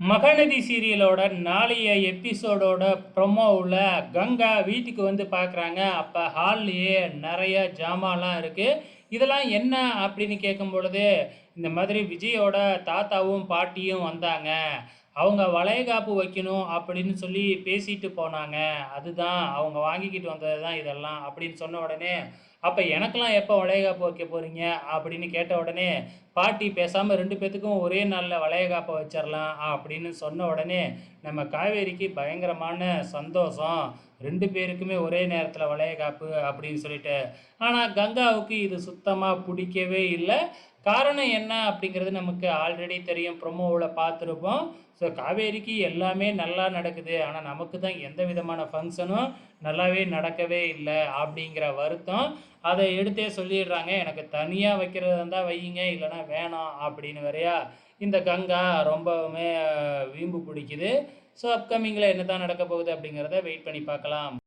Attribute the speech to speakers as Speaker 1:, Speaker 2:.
Speaker 1: மகநதி சீரியலோட நாளைய எபிசோடோட ப்ரொமோவில் கங்கா வீட்டுக்கு வந்து பார்க்குறாங்க அப்போ ஹால்லையே நிறைய ஜாமான்லாம் இருக்குது இதெல்லாம் என்ன அப்படின்னு கேட்கும் பொழுது இந்த மாதிரி விஜயோட தாத்தாவும் பாட்டியும் வந்தாங்க. அவங்க வளையகாப்பு வைக்கணும் அப்படின்னு சொல்லி பேசிட்டு போனாங்க. அதுதான் அவங்க வாங்கிக்கிட்டு வந்தது தான் இதெல்லாம் அப்படின்னு சொன்ன உடனே அப்போ எனக்கெல்லாம் எப்போ வளையகாப்பு வைக்க போகிறீங்க அப்படின்னு கேட்ட உடனே பாட்டி பேசாமல் ரெண்டு பேத்துக்கும் ஒரே நாளில் வளையகாப்பை வச்சிடலாம் அப்படின்னு சொன்ன உடனே நம்ம காவேரிக்கு பயங்கரமான சந்தோஷம். ரெண்டு பேருக்குமே ஒரே நேரத்தில் வளையகாப்பு அப்படின்னு சொல்லிட்டு. ஆனால் கங்காவுக்கு இது சுத்தமாக பிடிக்கவே இல்லை. காரணம் என்ன அப்படிங்கிறது நமக்கு ஆல்ரெடி தெரியும். ப்ரொமோவில் பார்த்துருப்போம். ஸோ காவேரிக்கு எல்லாமே நல்லா நடக்குது. ஆனால் நமக்கு தான் எந்த விதமான ஃபங்க்ஷனும் நல்லாவே நடக்கவே இல்லை அப்படிங்கிற வருத்தம். அதை எடுத்தே சொல்லிடுறாங்க. எனக்கு தனியாக வைக்கிறதா இருந்தால் வையுங்க இல்லைன்னா வேணாம் அப்படின்னு வரையா இந்த கங்கா ரொம்பவுமே வீம்பு பிடிக்குது. ஸோ அப்கமிங்கில் என்ன தான் நடக்க போகுது அப்படிங்கிறத வெயிட் பண்ணி பார்க்கலாம்.